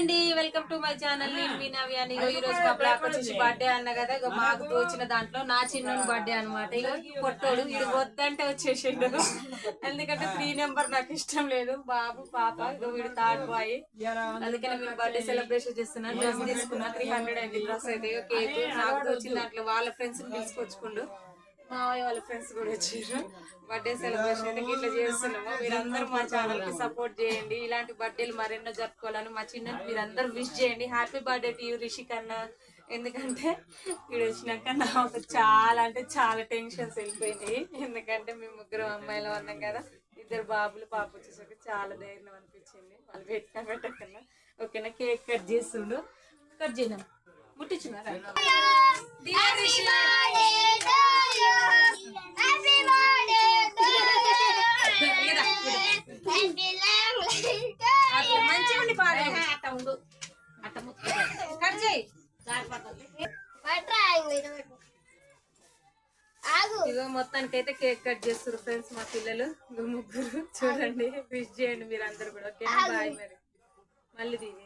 అండి welcome to my channel. నేను మీ ఈ రోజు మా బ్లాక్ వచ్చేసి బర్త్డే అన్న కదా మాకు తోచిన దాంట్లో నా చిన్న బర్త్డే అన్నమాట. ఇగో పొట్టోడు ఇది వద్దంటే వచ్చేసిండు. ఎందుకంటే త్రీ నెంబర్ నాకు ఇష్టం లేదు. బాబు పాప వీడు థర్డ్ బాయ్ అందుకని మేము బర్త్డే సెలబ్రేషన్ చేస్తున్నా డ్రెస్ తీసుకున్నా. త్రీ హండ్రెడ్ అయింది డ్రెస్ అయితే. కేక్ నాకు తోచిన దాంట్లో వాళ్ళ ఫ్రెండ్స్ పిలుచుకొచ్చుకుండు మావయ్య వాళ్ళ ఫ్రెండ్స్ కూడా వచ్చారు. బర్త్డే సెలబ్రేషన్ అయితే ఇట్లా చేస్తున్నాము. మీరందరూ మా ఛానల్కి సపోర్ట్ చేయండి. ఇలాంటి బర్త్డేలు మరెన్నో జరుపుకోవాలని మా చిన్న మీరందరూ విష్ చేయండి. Happy birthday to you Rishik అన్న ఎందుకంటే ఇక్కడ వచ్చినాక నాకు చాలా అంటే చాలా టెన్షన్స్ వెళ్ళిపోయినాయి. ఎందుకంటే మేము ముగ్గురు అమ్మాయిలు ఉన్నాం కదా. ఇద్దరు బాబులు పాప వచ్చేసరికి చాలా ధైర్యం అనిపించింది. వాళ్ళు పెట్టినా పెట్టకుండా ఓకేనా? కేక్ కట్ చేస్తుండు. కట్ చేద్దాం. ముట్టించున్నారా? అట్ట ఉండు అట్ట ముక్కు. కట్ చేయి ఇగో మొత్తానికి అయితే కేక్ కట్ చేస్తారు ఫ్రెండ్స్ మా పిల్లలు. ముగ్గురు. చూడండి విష్ చేయండి మీరు అందరు కూడా ఓకే బాయ్ మరి. మళ్ళీ దీని